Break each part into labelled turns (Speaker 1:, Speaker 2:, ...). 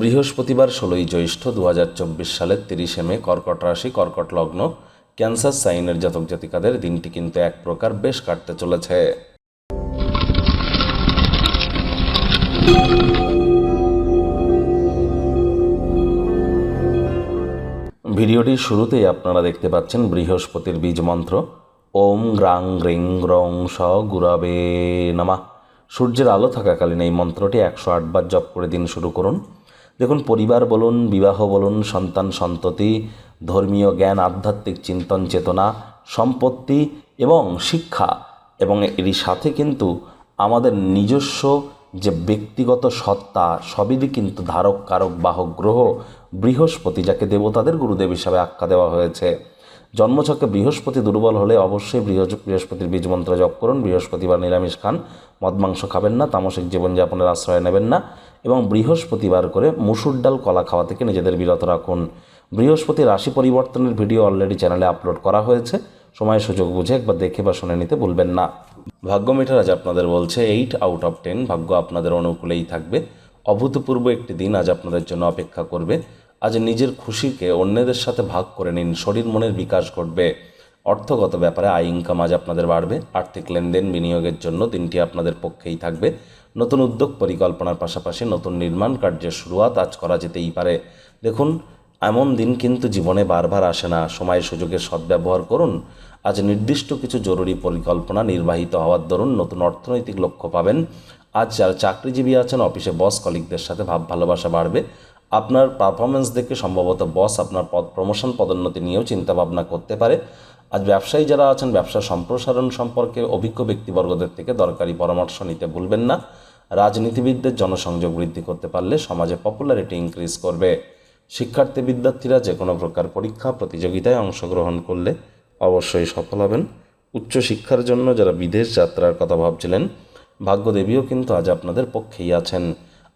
Speaker 1: বৃহস্পতিবার ষোলোই জ্যৈষ্ঠ দু চব্বিশ সালের তিরিশে মে কর্কট রাশি, কর্কট লগ্ন, ক্যান্সার সাইনের জাতক জাতিকাদের দিনটি কিন্তু এক প্রকার বেশ কাটতে চলেছে। ভিডিওটির শুরুতেই আপনারা দেখতে পাচ্ছেন বৃহস্পতির বীজ মন্ত্র, ওম গ্রাং গ্রিং গ্রং স গুরাবে নামা। সূর্যের আলো থাকাকালীন এই মন্ত্রটি একশো আটবার জপ করে দিন শুরু করুন। দেখুন, পরিবার বলুন, বিবাহ বলুন, সন্তান সন্ততি, ধর্মীয় জ্ঞান, আধ্যাত্মিক চিন্তন চেতনা, সম্পত্তি এবং শিক্ষা। এবং এরই সাথে কিন্তু আমাদের নিজস্ব যে ব্যক্তিগত সত্তা সবই কিন্তু ধারক, কারক, বাহক, গ্রহ, বৃহস্পতি, যাকে দেবতাদের গুরুদেব হিসাবে আখ্যা দেওয়া হয়েছে। জন্মছকে বৃহস্পতি দুর্বল হলে অবশ্যই বৃহস্প বৃহস্পতির বীজ মন্ত্র জপ করুন। বৃহস্পতিবার নিরামিষ খান। মদ মাংস খাবেন না, তামসিক জীবনযাপনের আশ্রয় নেবেন না এবং বৃহস্পতিবার করে মুসুর ডাল, কলা খাওয়া থেকে নিজেদের বিরত রাখুন। বৃহস্পতি রাশি পরিবর্তনের ভিডিও অলরেডি চ্যানেলে আপলোড করা হয়েছে। সময় সুযোগ বুঝে একবার দেখে বা শুনে নিতে ভুলবেন না। ভাগ্য মিটার আজ আপনাদের বলছে এইট আউট অফ টেন ভাগ্য আপনাদের অনুকূলেই থাকবে। অভূতপূর্ব একটি দিন আজ আপনাদের জন্য অপেক্ষা করবে। আজ নিজের খুশিকে অন্যদের সাথে ভাগ করে নিন। শরীর মনের বিকাশ ঘটবে। অর্থগত ব্যাপারে আয় ইনকাম আজ আপনাদের বাড়বে। আর্থিক লেনদেন বিনিয়োগের জন্য দিনটি আপনাদের পক্ষেই থাকবে। নতুন উদ্যোগ পরিকল্পনার পাশাপাশি নতুন নির্মাণ কার্যের শুরুয়াত আজ করা যেতেই পারে। দেখুন, এমন দিন কিন্তু জীবনে বারবার আসে না। সময় সুযোগের সদ্ব্যবহার করুন। আজ নির্দিষ্ট কিছু জরুরি পরিকল্পনা নির্বাহিত হওয়ার দরুন নতুন অর্থনৈতিক লক্ষ্য পাবেন। আজ যারা চাকরিজীবী আছেন, অফিসে বস কলিগদের সাথে ভাব ভালোবাসা বাড়বে। আপনার পারফরমেন্স দেখে সম্ভবত বস আপনার পদ প্রমোশন পদোন্নতি নিয়েও চিন্তা ভাবনা করতে পারে। আজ ব্যবসায়ী যারা আছেন, ব্যবসা সম্প্রসারণ সম্পর্কে অভিজ্ঞ ব্যক্তিবর্গদের থেকে দরকারি পরামর্শ নিতে ভুলবেন না। রাজনীতিবিদদের জনসংযোগ বৃদ্ধি করতে পারলে সমাজে পপুলারিটি ইনক্রিজ করবে। শিক্ষার্থী বিদ্যার্থীরা যে কোনো প্রকার পরীক্ষা, প্রতিযোগিতায় অংশগ্রহণ করলে অবশ্যই সফল হবেন। উচ্চশিক্ষার জন্য যারা বিদেশ যাত্রার কথা ভাবছিলেন, ভাগ্যদেবীও কিন্তু আজ আপনাদের পক্ষেই আছেন।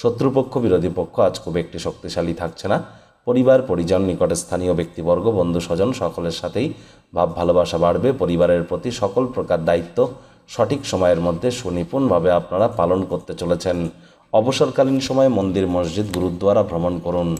Speaker 1: শত্রুপক্ষ, বিরোধী পক্ষ আজ খুব একটি শক্তিশালী থাকছে না। পরিবার, পরিজন, নিকটে স্থানীয় ব্যক্তিবর্গ, বন্ধু, স্বজন সকলের সাথেই ভাব ভালোবাসা বাড়বে। পরিবারের প্রতি সকল প্রকার দায়িত্ব সঠিক সময়ের মধ্যে সুনিপুণভাবে আপনারা পালন করতে চলেছেন। অবসরকালীন সময়ে মন্দির, মসজিদ, গুরুদ্বারা ভ্রমণ করুন।